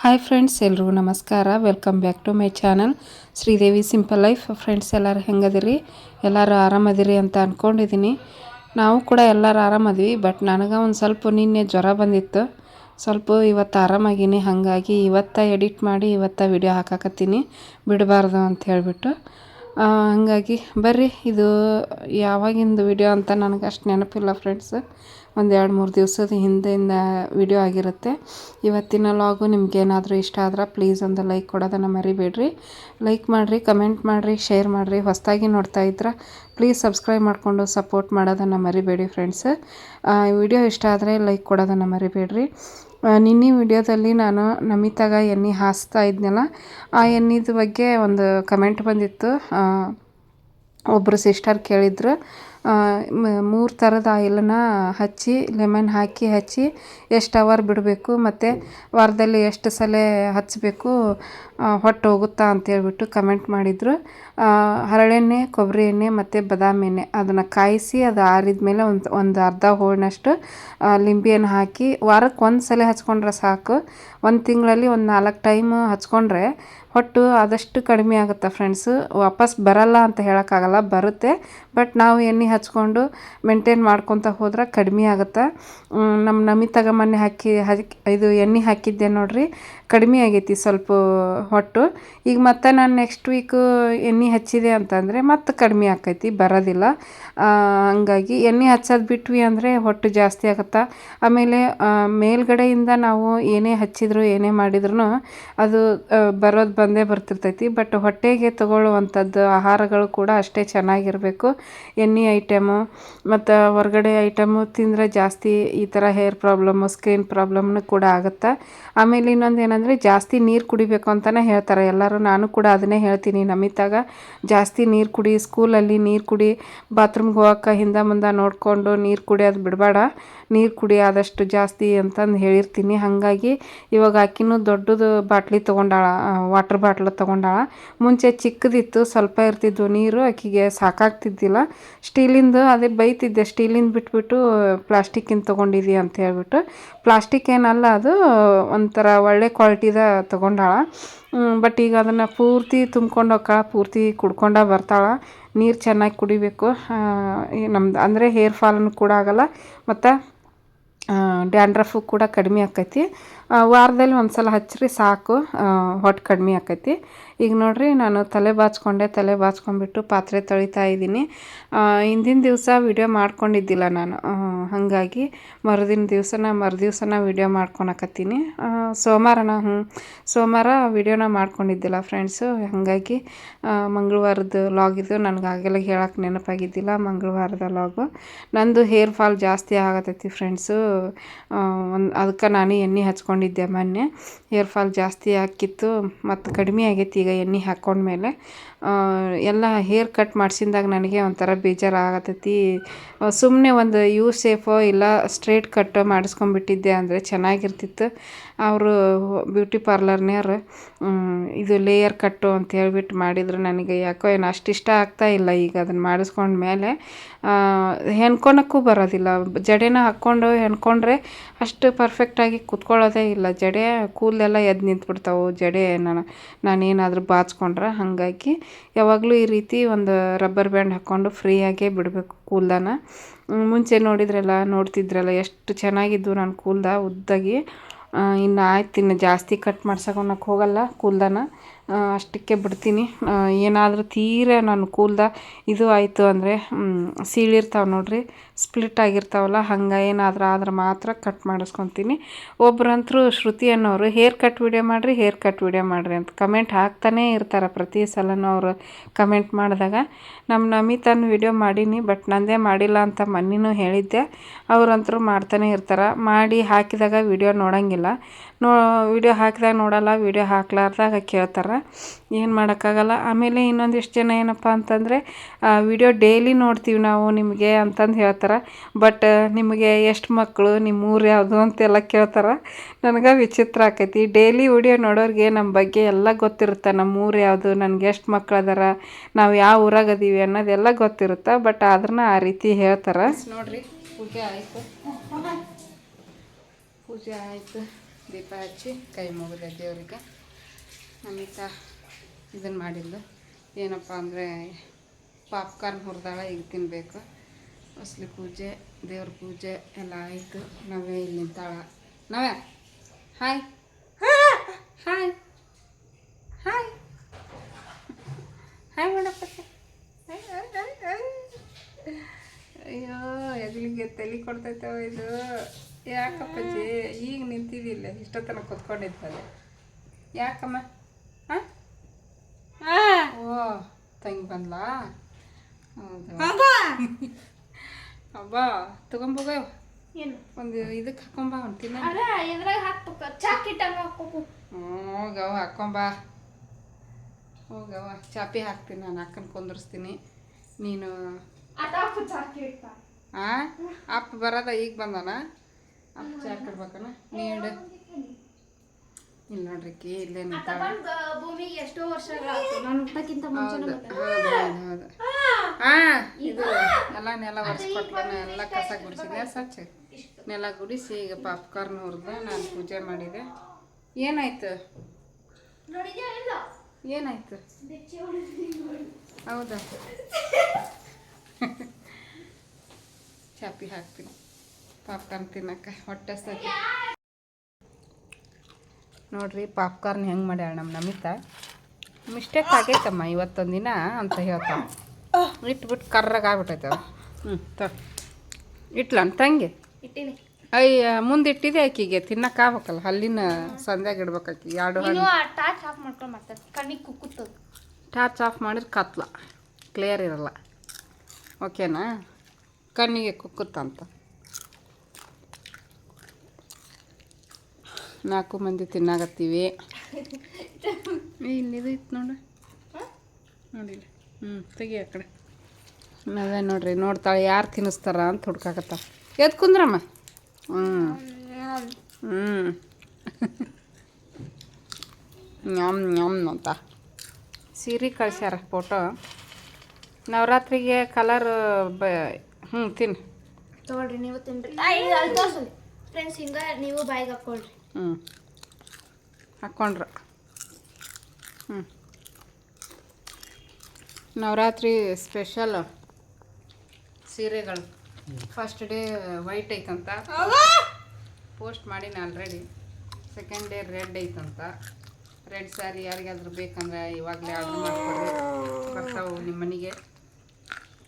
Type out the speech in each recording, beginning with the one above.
Hi friends ಎಲ್ರಿಗೂ ನಮಸ್ಕಾರ. Welcome back to my channel Sridevi simple life friends ಎಲ್ಲರೂ ಹೆಂಗದಿರಿ? ಎಲ್ಲರೂ ಆರಾಮದಿರಿ ಅಂತ ಅಂದ್ಕೊಂಡಿದ್ದೀನಿ ನಾವು ಕೂಡ ಎಲ್ಲರೂ ಆರಾಮದ್ವಿ ಬಟ್ ನನಗೆ ಒಂದು ಸ್ವಲ್ಪ ನಿನ್ನೆ ಜ್ವರ ಬಂದಿತ್ತು. ಸ್ವಲ್ಪ ಇವತ್ತು ಆರಾಮಾಗಿನಿ. ಹಾಗಾಗಿ ಇವತ್ತು ಎಡಿಟ್ ಮಾಡಿ ಇವತ್ತು ವಿಡಿಯೋ ಹಾಕಾಕತ್ತೀನಿ. ಬಿಡಬಾರ್ದು ಅಂತ ಹೇಳಿಬಿಟ್ಟು. ಹಾಗಾಗಿ ಬರ್ರಿ, ಇದು ಯಾವಾಗಿಂದು ವಿಡಿಯೋ ಅಂತ ನನಗೆ ಅಷ್ಟು ನೆನಪಿಲ್ಲ ಫ್ರೆಂಡ್ಸ್ ಒಂದು ಎರಡು ಮೂರು ದಿವಸದ ಹಿಂದೆಯಿಂದ ವಿಡಿಯೋ ಆಗಿರುತ್ತೆ. ಇವತ್ತಿನ ಲಾಗು ನಿಮಗೇನಾದರೂ ಇಷ್ಟ ಆದ್ರೆ ಪ್ಲೀಸ್ ಒಂದು ಲೈಕ್ ಕೊಡೋದನ್ನು ಮರಿಬೇಡ್ರಿ. ಲೈಕ್ ಮಾಡಿರಿ ಕಮೆಂಟ್ ಮಾಡಿರಿ ಶೇರ್ ಮಾಡಿರಿ. ಹೊಸದಾಗಿ ನೋಡ್ತಾ ಇದ್ರೆ ಪ್ಲೀಸ್ ಸಬ್ಸ್ಕ್ರೈಬ್ ಮಾಡಿಕೊಂಡು ಸಪೋರ್ಟ್ ಮಾಡೋದನ್ನು ಮರಿಬೇಡಿ ಫ್ರೆಂಡ್ಸ್ ವಿಡಿಯೋ ಇಷ್ಟ ಆದರೆ ಲೈಕ್ ಕೊಡೋದನ್ನು ಮರಿಬೇಡ್ರಿ. ನಿನ್ನೆ ವಿಡಿಯೋದಲ್ಲಿ ನಾನು ನಮಿತಾಗ ಎಣ್ಣೆ ಹಾಸ್ತಾ ಇದ್ನಲ್ಲ, ಆ ಎಣ್ಣೆದ ಬಗ್ಗೆ ಒಂದು ಕಮೆಂಟ್ ಬಂದಿತ್ತು. ಒಬ್ಬರು ಸಿಸ್ಟರ್ ಕೇಳಿದ್ರು. ಮೂರು ಥರದ ಆಯಿಲನ್ನ ಹಚ್ಚಿ, ಲೆಮನ್ ಹಾಕಿ ಹಚ್ಚಿ ಎಷ್ಟು ಅವರ್ ಬಿಡಬೇಕು ಮತ್ತು ವಾರದಲ್ಲಿ ಎಷ್ಟು ಸಲ ಹಚ್ಚಬೇಕು ಹೊಟ್ಟೆ ಹೋಗುತ್ತಾ ಅಂತೇಳ್ಬಿಟ್ಟು ಕಮೆಂಟ್ ಮಾಡಿದರು. ಹರಳೆಣ್ಣೆ, ಕೊಬ್ಬರಿ ಎಣ್ಣೆ ಮತ್ತು ಬಾದಾಮಿ ಎಣ್ಣೆ ಅದನ್ನು ಕಾಯಿಸಿ ಅದು ಆರಿದ ಮೇಲೆ ಒಂದು ಒಂದು ಅರ್ಧ ಹೋಳಿನಷ್ಟು ಲಿಂಬಿಯನ್ನು ಹಾಕಿ ವಾರಕ್ಕೆ ಒಂದು ಸಲ ಹಚ್ಕೊಂಡ್ರೆ ಸಾಕು. ಒಂದು ತಿಂಗಳಲ್ಲಿ ಒಂದು ನಾಲ್ಕು ಟೈಮ್ ಹಚ್ಕೊಂಡ್ರೆ ಹೊಟ್ಟು ಆದಷ್ಟು ಕಡಿಮೆ ಆಗುತ್ತೆ ಫ್ರೆಂಡ್ಸು. ವಾಪಸ್ ಬರಲ್ಲ ಅಂತ ಹೇಳೋಕ್ಕಾಗಲ್ಲ, ಬರುತ್ತೆ. ಬಟ್ ನಾವು ಎಣ್ಣೆ ಹಚ್ಕೊಂಡು ಮೇಂಟೈನ್ ಮಾಡ್ಕೊತ ಹೋದ್ರೆ ಕಡಿಮೆ ಆಗುತ್ತೆ. ನಮ್ಮ ನಮಿತಾಗ ಮೊನ್ನೆ ಹಾಕಿ ಹಾಕಿ, ಇದು ಎಣ್ಣೆ ಹಾಕಿದ್ದೆ ನೋಡಿರಿ. ಕಡಿಮೆ ಆಗೈತಿ ಸ್ವಲ್ಪ ಹೊಟ್ಟು. ಈಗ ಮತ್ತೆ ನಾನು ನೆಕ್ಸ್ಟ್ ವೀಕು ಎಣ್ಣೆ ಹಚ್ಚಿದೆ ಅಂತಂದರೆ ಮತ್ತೆ ಕಡಿಮೆ ಆಕೈತಿ, ಬರೋದಿಲ್ಲ. ಹಂಗಾಗಿ ಎಣ್ಣೆ ಹಚ್ಚೋದು ಬಿಟ್ವಿ ಅಂದರೆ ಹೊಟ್ಟು ಜಾಸ್ತಿ ಆಗುತ್ತಾ. ಆಮೇಲೆ ಮೇಲ್ಗಡೆಯಿಂದ ನಾವು ಏನೇ ಹಚ್ಚಿದ್ರು, ಏನೇ ಮಾಡಿದ್ರು ಅದು ಬರೋದು ಬಂದೇ ಬರ್ತಿರ್ತೈತಿ. ಬಟ್ ಹೊಟ್ಟೆಗೆ ತಗೊಳ್ಳುವಂಥದ್ದು ಆಹಾರಗಳು ಕೂಡ ಅಷ್ಟೇ ಚೆನ್ನಾಗಿರಬೇಕು. ಎಣ್ಣೆ ಐಟಮು ಮತ್ತು ಹೊರಗಡೆ ಐಟಮು ತಿಂದರೆ ಜಾಸ್ತಿ ಈ ಥರ ಹೇರ್ ಪ್ರಾಬ್ಲಮ್ಮು ಸ್ಕಿನ್ ಪ್ರಾಬ್ಲಮ್ನು ಕೂಡ ಆಗುತ್ತೆ. ಆಮೇಲೆ ಇನ್ನೊಂದು ಏನಂದರೆ ಜಾಸ್ತಿ ನೀರು ಕುಡಿಬೇಕು ಅಂತಲೇ ಹೇಳ್ತಾರೆ. ಎಲ್ಲರೂ ನಾನು ಕೂಡ ಅದನ್ನೇ ಹೇಳ್ತೀನಿ. ನಮಿತಾಗ ಜಾಸ್ತಿ ನೀರು ಕುಡಿ, ಸ್ಕೂಲಲ್ಲಿ ನೀರು ಕುಡಿ ಬಾತ್ರೂಮ್ಗೆ ಹೋಗೋಕೆ ಹಿಂದೆ ಮುಂದೆ ನೋಡಿಕೊಂಡು ನೀರು ಕುಡಿಯೋದು ಬಿಡಬೇಡ. ನೀರು ಕುಡಿ ಆದಷ್ಟು ಜಾಸ್ತಿ ಅಂತಂದು ಹೇಳಿರ್ತೀನಿ. ಹಾಗಾಗಿ ಇವಾಗ ಆಕಿನೂ ದೊಡ್ಡದು ಬಾಟ್ಲಿ ತೊಗೊಂಡಾಳ ವಾಟ್ರ್ ಬಾಟ್ಲ್ ತೊಗೊಂಡಾಳ. ಮುಂಚೆ ಚಿಕ್ಕದಿತ್ತು, ಸ್ವಲ್ಪ ಇರ್ತಿದ್ವು ನೀರು ಆಕಿಗೆ ಸಾಕಾಗ್ತಿದ್ದಿಲ್ಲ. ಸ್ಟೀಲಿಂದು ಅದೇ ಬೈತಿದ್ದೆ. ಸ್ಟೀಲಿಂದು ಬಿಟ್ಬಿಟ್ಟು ಪ್ಲಾಸ್ಟಿಕ್ಕಿಂದ ತೊಗೊಂಡಿದ್ದಿ ಅಂತ ಹೇಳ್ಬಿಟ್ಟು. ಪ್ಲಾಸ್ಟಿಕ್ ಏನಲ್ಲ ಅದು, ಒಂಥರ ಒಳ್ಳೆ ಕ್ವಾಲಿಟಿದ ತೊಗೊಂಡಾಳ. ಬಟ್ ಈಗ ಅದನ್ನು ಪೂರ್ತಿ ತುಂಬ್ಕೊಂಡು ಹೋಗ್ತಾಳ ಪೂರ್ತಿ ಕುಡ್ಕೊಂಡ ಬರ್ತಾಳೆ. ನೀರು ಚೆನ್ನಾಗಿ ಕುಡಿಬೇಕು. ನಮ್ದು ಅಂದರೆ ಹೇರ್ ಫಾಲನ್ನು ಕೂಡ ಆಗೋಲ್ಲ, ಮತ್ತು ಡ್ಯಾಂಡ್ರಫು ಕೂಡ ಕಡಿಮೆ ಆಕೈತಿ. ವಾರದಲ್ಲಿ ಒಂದು ಸಲ ಹಚ್ಚಿರಿ, ಸಾಕು. ಹೊಟ್ಟೆ ಕಡಿಮೆ ಆಕೈತಿ. ಈಗ ನೋಡಿರಿ, ನಾನು ತಲೆ ಬಾಚ್ಕೊಂಡೆ, ತಲೆ ಬಾಚ್ಕೊಂಡ್ಬಿಟ್ಟು ಪಾತ್ರೆ ತೊಳಿತಾ ಇದ್ದೀನಿ. ಹಿಂದಿನ ದಿವಸ ವಿಡಿಯೋ ಮಾಡ್ಕೊಂಡಿದ್ದಿಲ್ಲ ನಾನು. ಹಾಗಾಗಿ ಮರುದಿನ ದಿವಸನ, ಮರುದಿವ್ಸನ ವಿಡಿಯೋ ಮಾಡ್ಕೊಳಕತ್ತೀನಿ ಸೋಮವಾರನ ಹ್ಞೂ ಸೋಮವಾರ ವೀಡಿಯೋನ ಮಾಡ್ಕೊಂಡಿದ್ದಿಲ್ಲ ಫ್ರೆಂಡ್ಸು ಹಾಗಾಗಿ ಮಂಗಳವಾರದ ಲಾಗ್ ಇದು ನನಗೆ ಆಗೆಲ್ಲ ಹೇಳಕ್ಕೆ ನೆನಪಾಗಿದ್ದಿಲ್ಲ, ಮಂಗಳವಾರದ ಲಾಗು ನಂದು ಹೇರ್ ಫಾಲ್ ಜಾಸ್ತಿ ಆಗತೈತಿ ಫ್ರೆಂಡ್ಸು ಒಂದು, ಅದಕ್ಕೆ ನಾನು ಎಣ್ಣೆ ಹಚ್ಕೊಂಡಿದ್ದೆ ಮೊನ್ನೆ. ಹೇರ್ ಫಾಲ್ ಜಾಸ್ತಿ ಆಗಿತ್ತು ಮತ್ತು ಕಡಿಮೆ ಆಗೈತಿ ಈಗ ಎಣ್ಣೆ ಹಾಕ್ಕೊಂಡ್ಮೇಲೆ ಎಲ್ಲ ಹೇರ್ ಕಟ್ ಮಾಡ್ಸಿದಾಗ ನನಗೆ ಒಂಥರ ಬೇಜಾರಾಗತೈತಿ. ಸುಮ್ಮನೆ ಒಂದು ಯೂ ಸೇಫೋ ಇಲ್ಲ ಸ್ಟ್ರೇಟ್ ಕಟ್ ಮಾಡಿಸ್ಕೊಂಡ್ಬಿಟ್ಟಿದ್ದೆ ಅಂದರೆ ಚೆನ್ನಾಗಿರ್ತಿತ್ತು. ಅವರು ಬ್ಯೂಟಿ ಪಾರ್ಲರ್ನವ್ರು ಇದು ಲೇಯರ್ ಕಟ್ಟು ಅಂತ ಹೇಳ್ಬಿಟ್ಟು ಮಾಡಿದ್ರು ನನಗೆ. ಯಾಕೋ ಏನು ಅಷ್ಟು ಇಷ್ಟ ಆಗ್ತಾ ಇಲ್ಲ ಈಗ ಅದನ್ನು ಮಾಡಿಸ್ಕೊಂಡ್ಮೇಲೆ ಹೆಣ್ಕೊಳಕ್ಕೂ ಬರೋದಿಲ್ಲ. ಜಡೆನ ಹಾಕ್ಕೊಂಡು ಹೆಣ್ಕೊಂಡ್ರೆ ಅಷ್ಟು ಪರ್ಫೆಕ್ಟಾಗಿ ಕೂತ್ಕೊಳ್ಳೋದೇ ಇಲ್ಲ. ಜಡೆ ಕೂದಲೆಲ್ಲ ಎದ್ದು ನಿಂತ್ಬಿಡ್ತಾವೆ. ಜಡೆ ನಾನು ನಾನೇನಾದರೂ ಬಾಚ್ಕೊಂಡ್ರೆ ಹಾಗಾಗಿ ಯಾವಾಗಲೂ ಈ ರೀತಿ ಒಂದು ರಬ್ಬರ್ ಬ್ಯಾಂಡ್ ಹಾಕ್ಕೊಂಡು ಫ್ರೀಯಾಗೇ ಬಿಡಬೇಕು ಕೂದಲನ್ನ ಮುಂಚೆ ನೋಡಿದ್ರಲ್ಲ, ನೋಡ್ತಿದ್ರಲ್ಲ ಎಷ್ಟು ಚೆನ್ನಾಗಿದ್ದು ನಾನು ಕೂಲ್ದ, ಉದ್ದಾಗಿ. ಇನ್ನು ಆಯ್ತು, ಇನ್ನು ಜಾಸ್ತಿ ಕಟ್ ಮಾಡ್ಸೋಕೊಳಕ್ಕೆ ಹೋಗಲ್ಲ ಕೂದಲನ್ನ ಅಷ್ಟಕ್ಕೆ ಬಿಡ್ತೀನಿ. ಏನಾದರೂ ತೀರ ನಾನು ಕೂಲ್ದ ಇದು ಆಯಿತು ಅಂದರೆ ಸೀಳಿರ್ತಾವೆ ನೋಡಿರಿ ಸ್ಪ್ಲಿಟ್ ಆಗಿರ್ತಾವಲ್ಲ, ಹಂಗೆ ಏನಾದರೂ ಆದ್ರೆ ಮಾತ್ರ ಕಟ್ ಮಾಡಿಸ್ಕೊತೀನಿ. ಒಬ್ರಂತರೂ ಶ್ರುತಿ ಅನ್ನೋರು ಹೇರ್ ಕಟ್ ವಿಡಿಯೋ ಮಾಡಿರಿ ಹೇರ್ ಕಟ್ ವಿಡಿಯೋ ಮಾಡಿರಿ ಅಂತ ಕಮೆಂಟ್ ಹಾಕ್ತಾನೇ ಇರ್ತಾರೆ ಪ್ರತಿ ಸಲನೂ ಅವರು ಕಮೆಂಟ್ ಮಾಡಿದಾಗ. ನಮ್ಮ ನಮಿತಾನು ವಿಡಿಯೋ ಮಾಡೀನಿ ಬಟ್ ನಂದೇ ಮಾಡಿಲ್ಲ ಅಂತ ಮೊನ್ನೆನೂ ಹೇಳಿದ್ದೆ. ಅವರಂತರೂ ಮಾಡ್ತಾನೆ ಇರ್ತಾರೆ. ಮಾಡಿ ಹಾಕಿದಾಗ ವಿಡಿಯೋ ನೋಡೋಂಗಿಲ್ಲ. ನೋ ವಿಡಿಯೋ ಹಾಕಿದಾಗ ನೋಡಲ್ಲ ವಿಡಿಯೋ ಹಾಕ್ಲಾರ್ದಾಗ ಕೇಳ್ತಾರೆ. ಏನು ಮಾಡೋಕ್ಕಾಗಲ್ಲ. ಆಮೇಲೆ ಇನ್ನೊಂದಿಷ್ಟು ಜನ ಏನಪ್ಪ ಅಂತಂದರೆ ವಿಡಿಯೋ ಡೈಲಿ ನೋಡ್ತೀವಿ ನಾವು ನಿಮಗೆ ಅಂತಂದು ಹೇಳ್ತಾರೆ. ಬಟ್ ನಿಮಗೆ ಎಷ್ಟು ಮಕ್ಕಳು ನಿಮ್ಮ ಊರು ಯಾವುದು ಅಂತೆಲ್ಲ ಕೇಳ್ತಾರೆ. ನನಗೆ ವಿಚಿತ್ರ ಆಕೈತಿ. ಡೈಲಿ ವಿಡಿಯೋ ನೋಡೋರಿಗೆ ನಮ್ಮ ಬಗ್ಗೆ ಎಲ್ಲ ಗೊತ್ತಿರುತ್ತೆ. ನಮ್ಮ ಊರು ಯಾವುದು ನನಗೆ ಎಷ್ಟು ಮಕ್ಕಳು ಅದಾರ ನಾವು ಯಾವ ಊರಾಗ ಅದೀವಿ ಅನ್ನೋದೆಲ್ಲ ಗೊತ್ತಿರುತ್ತೆ. ಬಟ್ ಆದ್ರನ್ನ ಆ ರೀತಿ ಹೇಳ್ತಾರೆ. ನೋಡಿರಿ ಪೂಜೆ ಆಯಿತು. ಪೂಜೆ ಆಯಿತು. ದೀಪ ಹಚ್ಚಿ ಕೈ ಮುಗಿದೆ ದೇವರಿಗೆ ನಮಿತ ಇದನ್ನು ಮಾಡಿದ್ದು. ಏನಪ್ಪ ಅಂದರೆ ಪಾಪ್ಕಾರ್ನ್ ಹುರಿದಾಳ ಈಗ ತಿನ್ನಬೇಕು ಅಸಲಿ ಪೂಜೆ, ದೇವ್ರ ಪೂಜೆ ಎಲ್ಲ ಆಯಿತು. ನಾವೇ ಇಲ್ಲಿ ನಿಂತಾಳ. ನಾವೇ? ಹಾಯ್. ಹಾಯ್. ಹಾಯ್. ಹಾಯ್ ಮಾಡಪ್ಪ ಅಯ್ಯೋ ಎಗ್ಲಿಗೆ ತಲೆ ಕೊಡ್ತೈತವ ಇದು. ಯಾಕಪ್ಪಜ್ಜಿ? ಈಗ ನಿಂತಿದ್ದಿಲ್ಲ ಇಷ್ಟೊತ್ತನ ಕುತ್ಕೊಂಡಿದ್ದಲ್ಲ. ಯಾಕಮ್ಮ? ಹಾಂ ಓ ತಂಗಿ ಬಂದ್ಲಾ? ಅಬ್ಬಾ! ಅಬ್ಬ ತಗೊಂಬೋಗ? ಏನು? ಒಂದು ಇದಕ್ಕೆ ಹಾಕೊಂಬ ಹಾಕ್ಬೇಕ. ಚಾಕಿಟ್ಟಾಗ ಹಾಕ್ಬೇಕು. ಹೋಗವ ಹಾಕೊಂಬ ಹೋಗವ ಚಾಪಿ ಹಾಕ್ತೀನಿ ನಾನು ಅಕ್ಕನ ಕುಂದರ್ಸ್ತೀನಿ. ನೀನು ಹಾಂ ಅಪ್ಪ ಬರೋದ ಈಗ ಬಂದಾನ? ಅಪ್ಪ ಚಾಕ್ ಇಡ್ಬೇಕನ ನೀಡು ಇಲ್ಲಿ ನೋಡ್ರಿ ಕಿ ಇಲ್ಲೇ ಭೂಮಿಗೆ ಎಷ್ಟೋ ವರ್ಷ ಇದು ಎಲ್ಲ ನೆಲ ಒರೆಸ್ಕೊಟ್ಲು ಎಲ್ಲ ಕಸ ಗುಡಿಸಿದೆ ಸ್ವಚ್ಛ. ನೆಲ ಗುಡಿಸಿ ಈಗ ಪಾಪ್ಕಾರ್ನ್ ಹುರಿದು ನಾನು ಪೂಜೆ ಮಾಡಿದೆ. ಏನಾಯ್ತು? ಏನಾಯ್ತು. ಹೌದಾ? ಚಾಪಿ ಹಾಕ್ತೀನಿ. ಪಾಪ್ಕಾರ್ನ್ ತಿನ್ನಕ್ಕೆ ಹೊಟ್ಟೆ ಸತಿ ನೋಡ್ರಿ ಪಾಪ್ಕಾರ್ನ್ ಹೆಂಗೆ ಮಾಡ್ಯಾಳ ನಮ್ಮ ನಮಿತಾ? ಮಿಸ್ಟೇಕ್ ಆಗೈತಮ್ಮ ಇವತ್ತೊಂದು ದಿನ ಅಂತ ಹೇಳ್ತಾವ ಇಟ್ಬಿಟ್ಟು ಕರ್ರಾಗ ಅದು. ಹ್ಞೂ ತ. ಇಟ್ಲನ್ ತಂಗಿ? ಇಟ್ಟಿನಿ. ಅಯ್ಯ ಮುಂದೆ ಇಟ್ಟಿದೆ ಆಕಿಗೆ? ತಿನ್ನಕ್ಕೆ ಆಗ್ಬೇಕಲ್ಲ ಹಲ್ಲಿನ ಸಂಧ್ಯಾಗ ಇಡ್ಬೇಕು ಆಕಿ ಎರಡು ಹಣ್ಣು? ಟಾಚ್ ಆಫ್ ಮಾಡ್ಕೊಂಡು ಕಣ್ಣಿಗೆ ಕುಕ್ಕುತ್ತದ. ಟಾರ್ಚ್ ಆಫ್ ಮಾಡಿದ್ರೆ ಕತ್ಲ ಕ್ಲಿಯರ್ ಇರಲ್ಲ. ಓಕೆನಾ? ಕಣ್ಣಿಗೆ ಕುಕ್ಕುತ್ತಂತ. ನಾಲ್ಕು ಮಂದಿ ತಿನ್ನಾಗತ್ತೀವಿ ಇಲ್ಲಿದು ಇತ್ತು ನೋಡ. ನೋಡಿಲ್ಲ. ಹ್ಞೂ ತೆಗಿ ಆ ಕಡೆ. ನಾವೇ ನೋಡ್ರಿ ನೋಡ್ತಾಳೆ ಯಾರು ತಿನ್ನಿಸ್ತಾರ ಅಂತ ಹುಡ್ಕಾಕತ್ತ. ಎದ್ ಕುಂದ್ರಮ್ಮ? ಹ್ಞೂ ಹ್ಞೂ ನ್ಯಾಮ್ ನ್ಯಾಮ್ ಅಂತ. ಸೀರೆ ಕಳ್ಸ್ಯಾರ ಫೋಟೋ. ನವರಾತ್ರಿಗೆ ಕಲರ್ ಬ ಹ್ಞೂ ತಿನ್. ತಗೊಳ್ರಿ ನೀವು ತಿನ್ರಿ. ಫ್ರೆಂಡ್ಸ್ ಹಿಂಗೆ ನೀವು ಬಾಯಿಗೆ ಹಾಕೊಳ್ರಿ. ಹ್ಞೂ ಹಾಕ್ಕೊಂಡ್ರ ಹ್ಞೂ ನವರಾತ್ರಿ ಸ್ಪೆಷಲ್ ಸೀರೆಗಳು. ಫಸ್ಟ್ ಡೇ ವೈಟ್ ಐತಂತ. ಪೋಸ್ಟ್ ಮಾಡೀನಿ ಆಲ್ರೆಡಿ ಸೆಕೆಂಡ್ ಡೇ ರೆಡ್ ಐತಂತ. ರೆಡ್ ಸ್ಯಾರಿ ಯಾರಿಗಾದ್ರೂ ಬೇಕಂದ್ರೆ ಇವಾಗಲೇ ಆರ್ಡ್ರ್ ಮಾಡ್ಕೊಡ್ರಿ ಬರ್ತಾವೆ ನಿಮ್ಮ ಮನೆಗೆ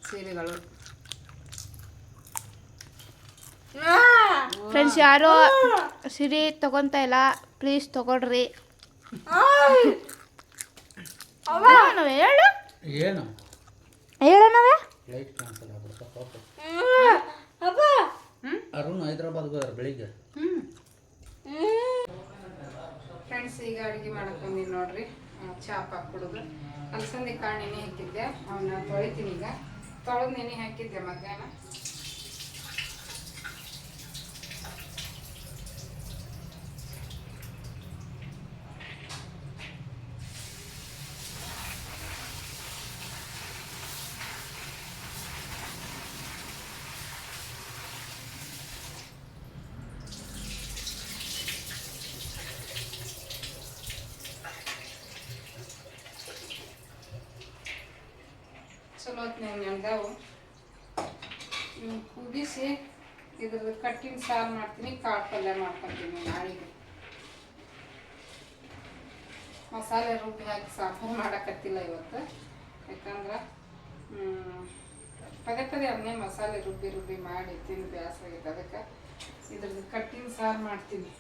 ಸೀರೆಗಳು. ಫ್ರೆಂಡ್ಸ್ ಯಾರೋ ಸಿರಿ ತಗೊಂತ ಇಲ್ಲ. ಪ್ಲೀಸ್ ತಗೊಳ್ರಿ. ಹೇಳು. ಏನು? ಕ್ಯಾನ್ಸಲ್ ಆಗ್ಬಿಡ್ತಾ ಪಾಪ ಅರುಣ್ ಹೈದರಾಬಾದ್ ಹೋದಾರ ಬೆಳಿಗ್ಗೆ. ಫ್ರೆಂಡ್ಸ್ ಈಗ ಅಡುಗೆ ಮಾಡಕ್ ಬಂದೀನಿ ನೋಡ್ರಿ. ಚಾಪ್ ಹಾಕ್ಬಿಡುದು ಅಲ್ಸಂದಿ ಕಾಳು ನೆನೆ ಹಾಕಿದ್ದೆ. ಅವನ್ನ ತೊಳಿತೀನಿ ಈಗ. ತೊಳೆದು ನೆನೆ ಹಾಕಿದ್ದೆ ಮಧ್ಯಾಹ್ನ. ಸಾರು ಮಾಡ್ತೀನಿ, ಕಾಳು ಪಲ್ಯ ಮಾಡ್ಕೊತೀನಿ ನಾಳೆಗೆ ಮಸಾಲೆ ರುಬ್ಬಿ ಹಾಕಿ ಸಾಂಬಾರು ಮಾಡಕತ್ತಿಲ್ಲ ಇವತ್ತು. ಯಾಕಂದ್ರೆ ಪದೇ ಪದೇ ಅದನ್ನೇ ಮಸಾಲೆ ರುಬ್ಬಿ ರುಬ್ಬಿ ಮಾಡಿ ತಿಂದು ಬೇಸರ ಅದಕ್ಕೆ ಇದ್ರದ್ದು ಕಟ್ಟಿನ ಸಾರು ಮಾಡ್ತೀನಿ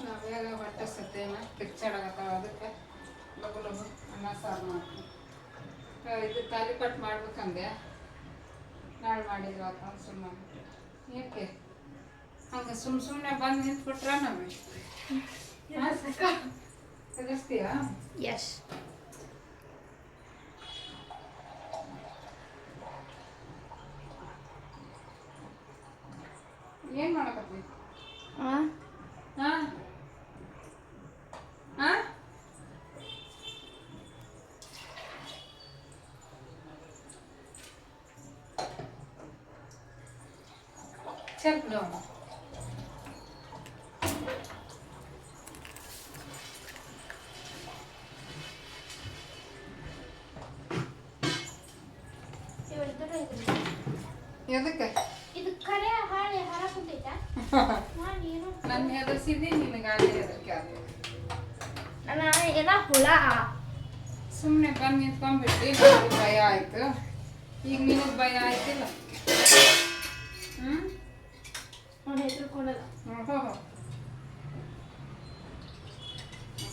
ನಾವ್ಯಾಗ ಹೊಟ್ಟೆ ಸತ್ತೇನ ಕಿರ್ಚಾಡಕತ್ತಾವ ಅದಕ್ಕೆ ಲಗು ಲಗು ಅನ್ನ ಸಾರು ಮಾಡ್ತೀನಿ ಆ, ಇದು ತಾಲಿಪಟ್ಟು ಮಾಡ್ಬೇಕಂದೆ ನಾಳೆ ಮಾಡಿದ್ರು ಆತ ಸುಮ್ಮನೆ ಯಾಕೆ ಹಂಗೆ ಸುಮ್ಮ ಸುಮ್ಮನೆ ಬಂದು ನಿಂತ್ಬಿಟ್ರ ನಮಗೆ ಎದುರಿಸ್ತೀಯಾ ಯಶ್ ಏನು ಮಾಡಕತ್ತಿ ಹಾಂ ಹಾಂ ಹಾಂ ಸ್ವಲ್ಪ ಡೌನ್ ಎದಕ್ಕೆ? ಇದು ಕರೆ ಹಾಳೆ ಹರ ಕುಂತೈತಾ ಏನೋ ನನ್ನ ಹೆದರ್ಸಿದ್ದಿ ನಿನಗಾಗಲಿ ಹೆದರಿಕೆ ಆಗುತ್ತೆ ನಾನು ಎಲ್ಲ ಹುಳ. ಸುಮ್ಮನೆ ಬಂದು ನಿಂತ್ಕೊಂಡ್ಬಿಟ್ಟು ನನಗೆ ಭಯ ಆಯಿತು. ಈಗ ನಿನಗೆ ಭಯ ಆಯ್ತಿಲ್ಲ? ಹ್ಞೂ ಹೆದರ್ಕೊಂಡಲ್ಲ ಓಹೋ.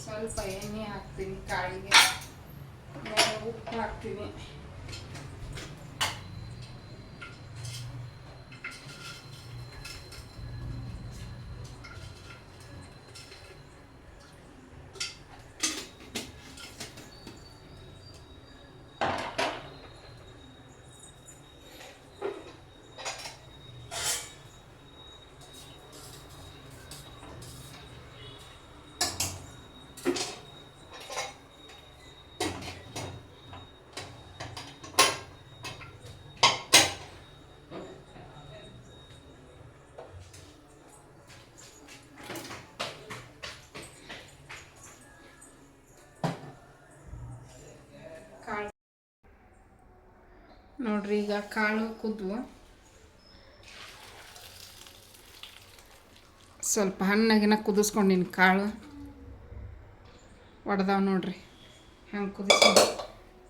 ಸ್ವಲ್ಪ ಎಣ್ಣೆ ಹಾಕ್ತೀನಿ ಕಾಳಿಗೆ. ಉಪ್ಪು ಹಾಕ್ತೀನಿ ಕಾಳು ನೋಡ್ರಿ, ಈಗ ಕಾಳು ಕುದ್ವು. ಸ್ವಲ್ಪ ಹಣ್ಣಾಗಿನ ಕುದಿಸ್ಕೊಂಡಿನಿ ಕಾಳು. ಒಡ್ದಾವ ನೋಡ್ರಿ, ಹೆಂಗೆ ಕುದಿಸ್ಕೊಂಡು.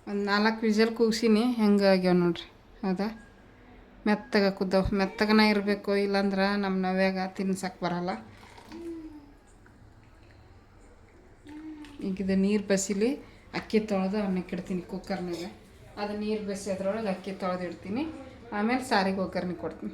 ಒಂದು ನಾಲ್ಕು ವಿಜಲ್ ಕೂಗ್ಸೀನಿ, ಹೆಂಗೆ ಆಗ್ಯಾವ ನೋಡ್ರಿ, ಹೌದಾ? ಮೆತ್ತಗೆ ಕುದ್ದವು. ಮೆತ್ತಗನ ಇರಬೇಕು, ಇಲ್ಲಾಂದ್ರೆ ನಮ್ಮ ನವ್ಯಾಗ ತಿನ್ಸಕ್ಕೆ ಬರಲ್ಲ. ಈಗ ಇದು ನೀರು ಬಸಿಲಿ, ಅಕ್ಕಿ ತೊಳೆದು ಅನ್ನಕ್ಕೆ ಇಡ್ತೀನಿ ಕುಕ್ಕರ್ನಾಗ ಅದು ನೀರು ಬೆಸಿ ಅದ್ರೊಳಗೆ ಅಕ್ಕಿ ತೊಳೆದಿಡ್ತೀನಿ. ಆಮೇಲೆ ಸಾರಿಗೆ ಒಗ್ಗರಣೆ ಕೊಡ್ತೀನಿ.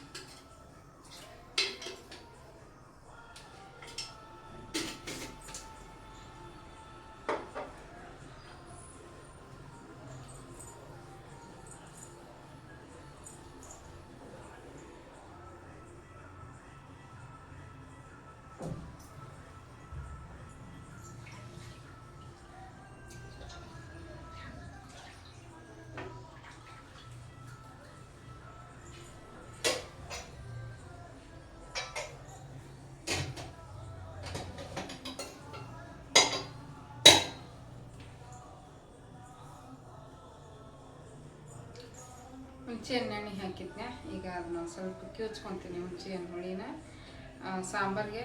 ಹಣ್ಣು ಎಣ್ಣೆ ಹಾಕಿದ್ನೆ. ಈಗ ಅದನ್ನ ಸ್ವಲ್ಪ ಕಿವುಚ್ಕೊತೀನಿ ಹಣ್ಣು ಹುಳಿನ ಸಾಂಬಾರಿಗೆ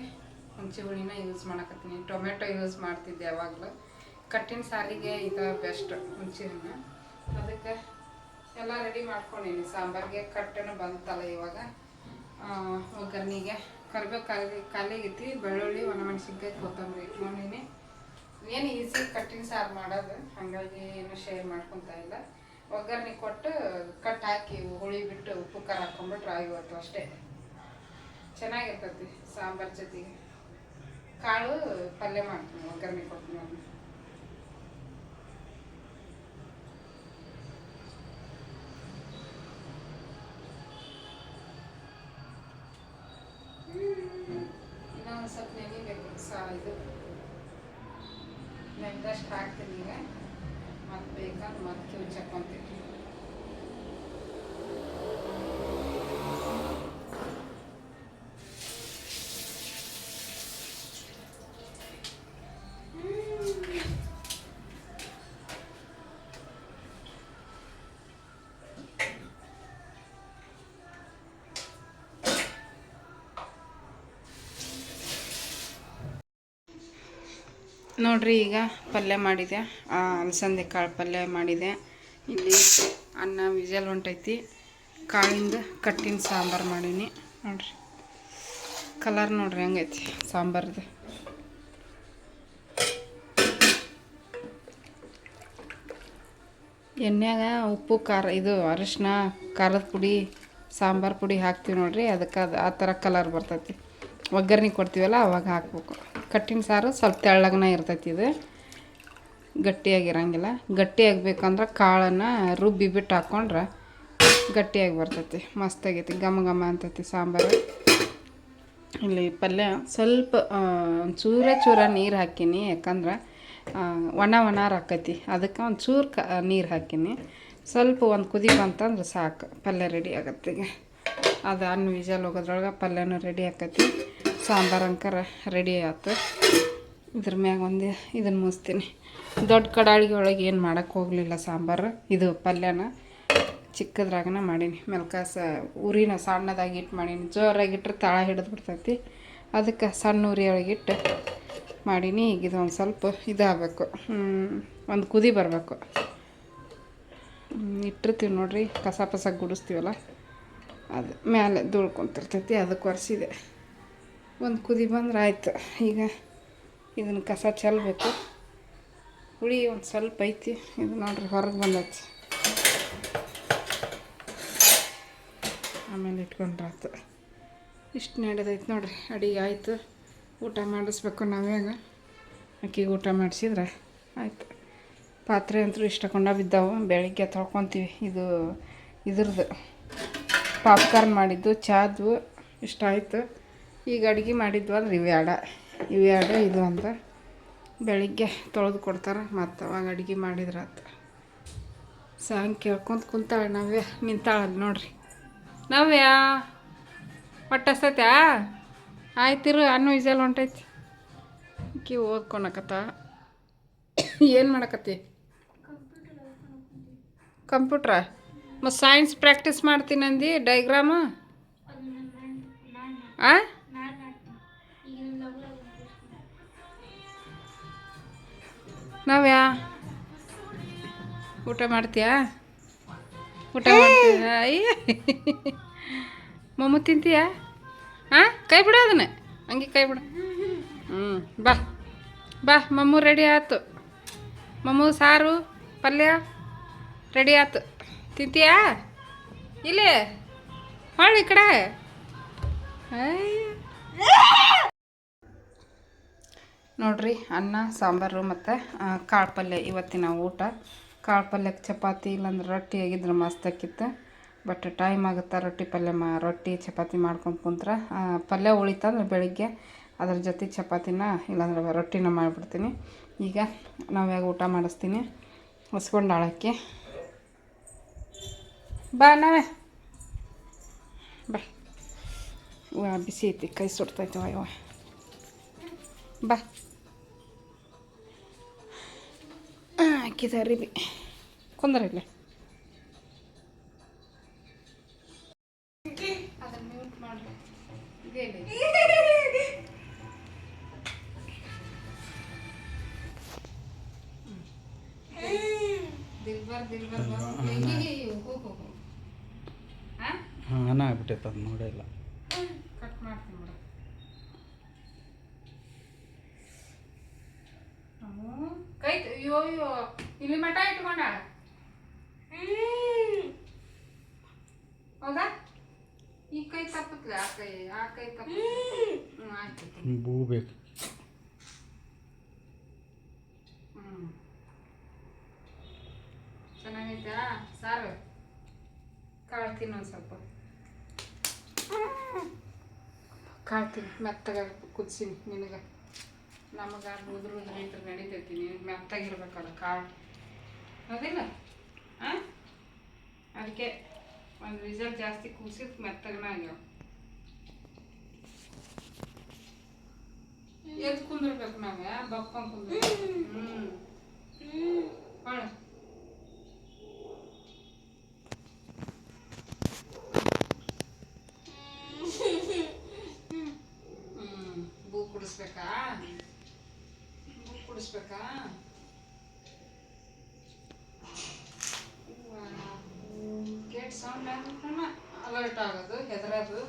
ಹುಂಚೆ ಹುಳಿನ ಯೂಸ್ ಮಾಡಕತ್ತೀನಿ. ಟೊಮೆಟೊ ಯೂಸ್ ಮಾಡ್ತಿದ್ದೆ ಯಾವಾಗಲೂ. ಕಟ್ಟಿನ ಸಾರಿಗೆ ಇದು ಬೆಸ್ಟ್ ಹುಂಚೆ ಹಣ್ಣು ಅದಕ್ಕೆ ಎಲ್ಲ ರೆಡಿ ಮಾಡ್ಕೊಂಡೀನಿ. ಸಾಂಬಾರ್ಗೆ ಕಟ್ಟನ್ನು ಬಂತಲ್ಲ ಇವಾಗ. ಆ, ಒಗ್ಗರ್ನಿಗೆ. ಕರಿಬೇವು ಖಾಲಿ ಖಾಲಿಗೈತಿ ಬೆಳ್ಳುಳ್ಳಿ ಒಣಮೆಣ್ಸಿನ್ಕಾಯಿ ಕೊತ್ತಂಬರಿ ಇಟ್ಕೊಂಡಿನಿ. ಏನು ಈಸಿ ಕಟ್ಟಿನ ಸಾರು ಮಾಡೋದು. ಹಾಗಾಗಿ ಏನು ಶೇರ್ ಮಾಡ್ಕೊತಾ ಇಲ್ಲ. ಒಗ್ಗರ್ಣೆ ಕೊಟ್ಟು ಕಟ್ ಹಾಕಿ ಹುಳಿ ಬಿಟ್ಟು ಉಪ್ಪು ಖಾರ ರಾಗಿ ಹೊತ್ತು ಅಷ್ಟೇ. ಚೆನ್ನಾಗಿರ್ತತಿ ಸಾಂಬಾರ್ ಜೊತೆಗೆ. ಕಾಳು ಪಲ್ಯ ಮಾಡ್ತೀನಿ, ಒಗ್ಗರಣೆ ಕೊಡ್ತೀನಿ ನಾನು ಸ್ವಲ್ಪ ನೆನಿಬೇಕು ಸಾ ಇದು. ನೆನೆದಷ್ಟು ಹಾಕ್ತೀನಿ ಈಗ. ಮತ್ತೆ ಬೇಕಾದ್ರೆ ಮತ್ತೆ ಕಿವುಚಕ್ಕೊಂತೀನಿ ನೋಡ್ರಿ, ಈಗ ಪಲ್ಯ ಮಾಡಿದೆ. ಅಲಸಂದೆ ಕಾಳು ಪಲ್ಯ ಮಾಡಿದೆ. ಇಲ್ಲಿ ಅನ್ನ ವಿಜಲ್ ಹೊಂಟೈತಿ. ಕಾಳಿಂದ ಕಟ್ಟಿನ ಸಾಂಬಾರು ಮಾಡೀನಿ. ನೋಡ್ರಿ. ಕಲರ್ ನೋಡ್ರಿ ಹಂಗೈತಿ ಸಾಂಬಾರ್ದು. ಎಣ್ಣೆಗ ಉಪ್ಪು, ಖಾರ, ಇದು ಅರಿಶಿನ, ಖಾರದ ಪುಡಿ, ಸಾಂಬಾರು ಪುಡಿ ಹಾಕ್ತೀವಿ ನೋಡ್ರಿ. ಅದಕ್ಕೆ ಅದು ಆ ಥರ ಕಲರ್ ಬರ್ತೈತಿ. ಒಗ್ಗರಣೆ ಕೊಡ್ತೀವಲ್ಲ, ಅವಾಗ ಹಾಕ್ಬೇಕು. ಕಟ್ಟಿನ ಸಾರು ಸ್ವಲ್ಪ ತೆಳ್ಳಗನ ಇರ್ತೈತಿ ಇದು. ಗಟ್ಟಿಯಾಗಿರಂಗಿಲ್ಲ. ಗಟ್ಟಿಯಾಗಬೇಕಂದ್ರೆ ಕಾಳನ್ನು ರುಬ್ಬಿ ಬಿಟ್ಟು ಹಾಕ್ಕೊಂಡ್ರೆ ಗಟ್ಟಿಯಾಗಿ ಬರ್ತೈತಿ. ಮಸ್ತಾಗೈತಿ ಘಮ ಘಮ ಅಂತೈತಿ ಸಾಂಬಾರು. ಇಲ್ಲಿ ಪಲ್ಯ ಸ್ವಲ್ಪ ಚೂರ ಚೂರ ನೀರು ಹಾಕೀನಿ. ಯಾಕಂದ್ರೆ ಒಣ ಒಣ ಆಕೈತಿ ಅದಕ್ಕೆ ಒಂದು ಚೂರು ಕ, ನೀರು ಹಾಕೀನಿ. ಸ್ವಲ್ಪ ಒಂದು ಕುದಿ ಬಂತಂದ್ರೆ ಸಾಕು. ಪಲ್ಯ ರೆಡಿ ಆಗತ್ತೆ ಈಗ. ಅದು ಅನ್ನ ವಿಜಲ್ ಹೋಗೋದ್ರೊಳಗೆ ಪಲ್ಯನೂ ರೆಡಿ ಆಕೈತಿ ಸಾಂಬಾರು ಅಂಕರ ರೆಡಿ ಆಯ್ತು ಇದ್ರ ಮ್ಯಾಗ ಒಂದು ಇದನ್ನು ಮುಸ್ತೀನಿ ದೊಡ್ಡ ಕಡಾಳಿಗೆ ಒಳಗೆ ಏನು ಮಾಡೋಕ್ಕೆ ಹೋಗಲಿಲ್ಲ ಸಾಂಬಾರು? ಇದು ಪಲ್ಯನ ಚಿಕ್ಕದ್ರಾಗನ ಮಾಡೀನಿ. ಮೆಲ್ಕಾಸ ಉರಿನ ಸಣ್ಣದಾಗಿ ಇಟ್ಟು ಮಾಡೀನಿ. ಜೋರಾಗಿ ಇಟ್ಟರೆ ತಳ ಹಿಡಿದು ಬಿಡ್ತೈತಿ. ಅದಕ್ಕೆ ಸಣ್ಣ ಉರಿ ಒಳಗಿಟ್ಟು ಮಾಡೀನಿ. ಈಗ ಒಂದು ಸ್ವಲ್ಪ ಇದಾಗಬೇಕು. ಒಂದು ಕುದಿ ಬರಬೇಕು. ಇಟ್ಟಿರ್ತೀವಿ ನೋಡ್ರಿ. ಕಸ ಪಸ ಗುಡಿಸ್ತೀವಲ್ಲ? ಅದು ಮೇಲೆ ದುಳ್ಕೊಂತಿರ್ತೈತಿ ಅದಕ್ಕೆ ಒರೆಸಿದೆ. ಒಂದು ಕುದಿ ಬಂದ್ರೆ ಆಯಿತು. ಈಗ ಇದನ್ನು ಕಸ ಚೆಲ್ಲಬೇಕು ಹುಳಿ ಒಂದು ಸ್ವಲ್ಪ ಐತಿ. ಇದು ನೋಡ್ರಿ ಹೊರಗೆ ಬಂದೈತಿ. ಆಮೇಲೆ ಇಟ್ಕೊಂಡ್ರಾತು ಇಷ್ಟು ನಡೆದೈತೆ ನೋಡ್ರಿ. ಅಡಿಗೆ ಆಯಿತು. ಊಟ ಮಾಡಿಸ್ಬೇಕು ನಾವ್ಯಾಗ ಅಕ್ಕಿಗೆ ಊಟ ಮಾಡಿಸಿದ್ರೆ ಆಯ್ತು. ಪಾತ್ರೆ ಅಂತೂ ಇಷ್ಟಕೊಂಡ ಬಿದ್ದಾವೆ. ಬೆಳಿಗ್ಗೆ ತೊಳ್ಕೊತೀವಿ. ಇದು ಇದ್ರದ್ದು ಪಾಪ್ಕಾರ್ನ್ ಮಾಡಿದ್ದು, ಚಾದು. ಇಷ್ಟ ಆಯಿತು. ಈಗ ಅಡುಗೆ ಮಾಡಿದ್ವು ಅಂದ್ರೆ ಇವ್ಯಾಡ ಇವ್ಯಾಡ ಇದು ಅಂತ ಬೆಳಿಗ್ಗೆ ತೊಳೆದು ಕೊಡ್ತಾರೆ. ಮತ್ತು ಅವಾಗ ಅಡುಗೆ ಮಾಡಿದ್ರಾತು ಸಾಂಗ್ ಕೇಳ್ಕೊಂತ ಕುಂತಾಳೆ ನಾವ್ಯ. ನಿಂತಾಳಲ್ಲಿ ನೋಡ್ರಿ. ನಾವ್ಯ ಹೊಟ್ಟಸ್ತೈತ್ಯಾ ಆಯ್ತಿರು, ಅನ್ನು ಇಸಲ್ ಹೊಂಟೈತಿ. ಕಿ ಓದ್ಕೊಳಕತ್ತ. ಏನು ಮಾಡಕತ್ತಿ? ಕಂಪ್ಯೂಟ್ರ. ಮತ್ತು ಸೈನ್ಸ್ ಪ್ರಾಕ್ಟೀಸ್ ಮಾಡ್ತೀನಂದು ಡೈಗ್ರಾಮ ಆ? ನಾವ್ಯಾ? ಊಟ ಮಾಡ್ತೀಯಾ? ಊಟ ಮಾಡ್ತೀಯ? ಅಯ್ಯ! ಮೊಮ್ಮ ತಿಂತೀಯಾ? ಹಾಂ ಕೈ ಬಿಡು ಅದನ್ನ. ಹಂಗೆ ಕೈ ಬಿಡು. ಹ್ಞೂ ಬಾ. ಬಾ ಮಮ್ಮು ರೆಡಿ ಆಯ್ತು. ಮಮ್ಮು ಸಾರು ಪಲ್ಯ ರೆಡಿ ಆಯ್ತು. ತಿಂತೀಯಾ? ಇಲ್ಲೇ ಹೊಳ್ಳಿ ಈ ಕಡೆ. ನೋಡ್ರಿ ಅನ್ನ, ಸಾಂಬಾರು ಮತ್ತು ಕಾಳು ಪಲ್ಯ ಇವತ್ತಿನ ಊಟ. ಕಾಳು ಪಲ್ಯಕ್ಕೆ ಚಪಾತಿ ಇಲ್ಲಾಂದ್ರೆ ರೊಟ್ಟಿ ಆಗಿದ್ರೆ ಮಸ್ತ್ ಆಕಿತ್ತು ಬಟ್ ಟೈಮ್ ಆಗುತ್ತೆ ರೊಟ್ಟಿ ಪಲ್ಯ ಮಾ, ರೊಟ್ಟಿ ಚಪಾತಿ ಮಾಡ್ಕೊಂಡು ಕುಂತ್ರೆ ಪಲ್ಯ ಉಳಿತಂದ್ರೆ ಬೆಳಿಗ್ಗೆ ಅದ್ರ ಜೊತೆ ಚಪಾತಿನ ಇಲ್ಲಾಂದ್ರೆ ರೊಟ್ಟಿನ ಮಾಡಿಬಿಡ್ತೀನಿ. ಈಗ ನಾವ್ಯಾಗ ಊಟ ಮಾಡಿಸ್ತೀನಿ? ಹೊಸ್ಕೊಂಡಾಳಕ್ಕೆ ಬಾ ನಾವೇ. ಬಾ. ಬಿಸಿ ಐತಿ, ಕೈ ಸುಡ್ತೈತೆ ಯವ್ವ ಬಾ ಹಾಕಿದ ಅರಿಬಿ ಕುಂದ್ರ ತಪ್ಪತ್ಲೆ ಆ ಕೈ ಆ ಕೈ ತಪ್ಪ. ಹ್ಞೂ ಆಯ್ತು. ಬೂ ಬೇಕು. ಹ್ಞೂ ಚೆನ್ನಾಗೈತಾ? ಸಾರು? ಕಾಳು ಒಂದು ಸ್ವಲ್ಪ. ಕಾಳು ತಿನ್ನು ಮೆತ್ತಗ ಕುದಿಸಿನಿ ನಿನಗೆ. ನಮಗೆ ಉದುರು ಉದುರು ಇದ್ರೆ ನಡಿತೈತಿ ನೀನು ಮೆತ್ತಗಿರ್ಬೇಕಲ್ಲ ಕಾಳು. ಹೌದಿಲ್ಲ? ಹಾಂ? ಅದಕ್ಕೆ ಒಂದು ವಿಸಲ್ ಜಾಸ್ತಿ ಕೂಸಿದ್ ಮೆತ್ತಗನ ಆಗ್ಯಾವ. ಎದ್ದು ಕುಂದಿರ್ಬೇಕು ನಾವು ಬಪ್ಕೊಂಡ್ ಕುಂದ್ರ ಹ್ಞೂ ಬೂ ಕುಡಿಸ್ಬೇಕಾ? ಬೂ ಕುಡಿಸ್ಬೇಕಾ? ಗೇಟ್ ಸೌಂಡ್ ಆಗೋದು ಹೆದರೋದು.